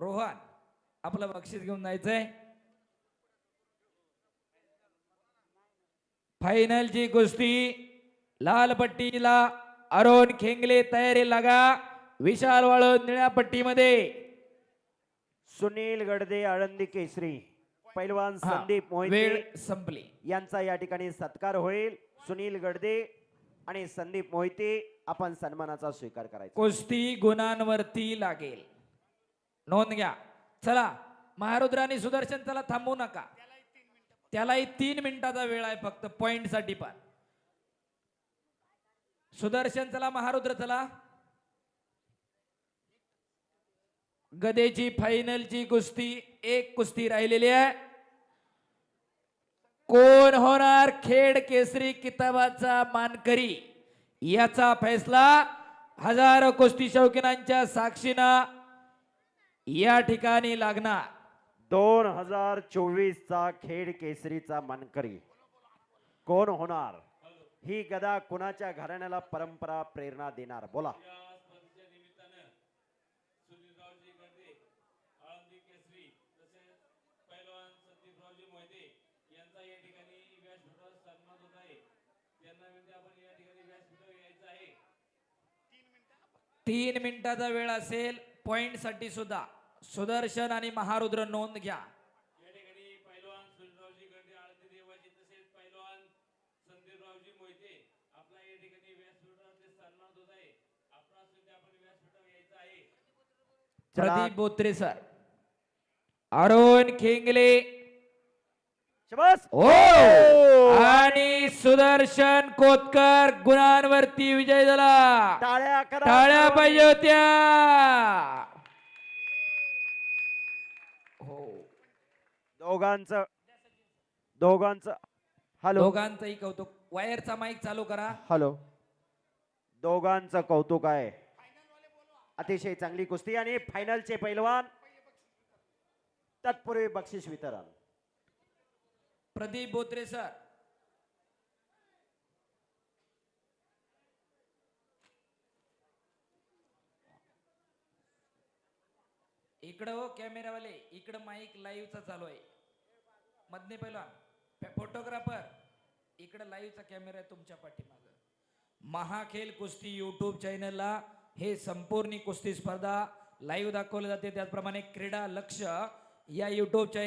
रोहन आपलं बक्षीस घेऊन जायचंय. फायनलची कुस्ती लाल पट्टीला अरुण खेंगले तयारी लागा. विशाल वाळून निळ्या पट्टीमध्ये. सुनील गडदे आळंदी केसरी. पैलवान हा, संदीप मोहिते संपली. यांचा या ठिकाणी सत्कार होईल. सुनील गडदे आणि संदीप मोहिते आपण सन्मानाचा स्वीकार करायचा. कुस्ती गुणांवरती लागेल. नोंद घ्या. चला महारुद्राने सुदर्शन चला थांबू नका. त्यालाही तीन मिनिटाचा वेळ आहे फक्त पॉइंटसाठी पण. सुदर्शन चला महारुद्र चला. गदेची फायनलची कुस्ती एक कुस्ती राहिलेली आहे. कोण होणार खेड केसरी किताबाचा मानकरी? याचा फैसला हजारो कुस्ती शौकीनांच्या साक्षीनं या ठिकाणी लागणार. दोन हजार चोवीस चा खेड केसरीचा मानकरी. कोण होणार? ही गदा कुणाच्या घराण्याला परंपरा प्रेरणा देणार? बोला. तीन मिनिटाचा वेळ असेल पॉइंटसाठी सुद्धा. सुदर्शन आणि महारुद्र नोंद घ्या. या ठिकाणी पैलवान सुनीलरावजी गंडे आळंदी देवाजी तसेच पैलवान संदीपरावजी मोहिते आपला या ठिकाणी व्यासपीठावरती सन्मान होत आहे. आपला सुद्धा आपण व्यासपीठावर यायचं आहे. चला. प्रदीप बोत्रे सर. अरुण खेंगले. शबास! हो! आणि सुदर्शन कोतकर गुणांवरती विजय झाला. टाळ्या करा. टाळ्या पाहिजे होत्या हो दोघांचं दोघांचं हॅलो. दोघांचंही कौतुक. वायरचा माईक चालू करा. हॅलो. दोघांचं कौतुक आहे. अतिशय चांगली कुस्ती आणि फायनलचे पैलवान. तत्पूर्वी बक्षीस वितरण. प्रदीप बोत्रे सर. इकडं हो कॅमेरावाले इकडं माईक लाईव्हचा चालू आहे. मधने पहिला फोटोग्राफर इकडं लाईव्हचा कॅमेरा आहे तुमच्या पाठीमाग. महाखेल कुस्ती यूट्यूब चॅनलला हे संपूर्ण कुस्ती स्पर्धा लाईव्ह दाखवले जाते. त्याचप्रमाणे क्रीडा लक्ष या यूट्यूब चॅनल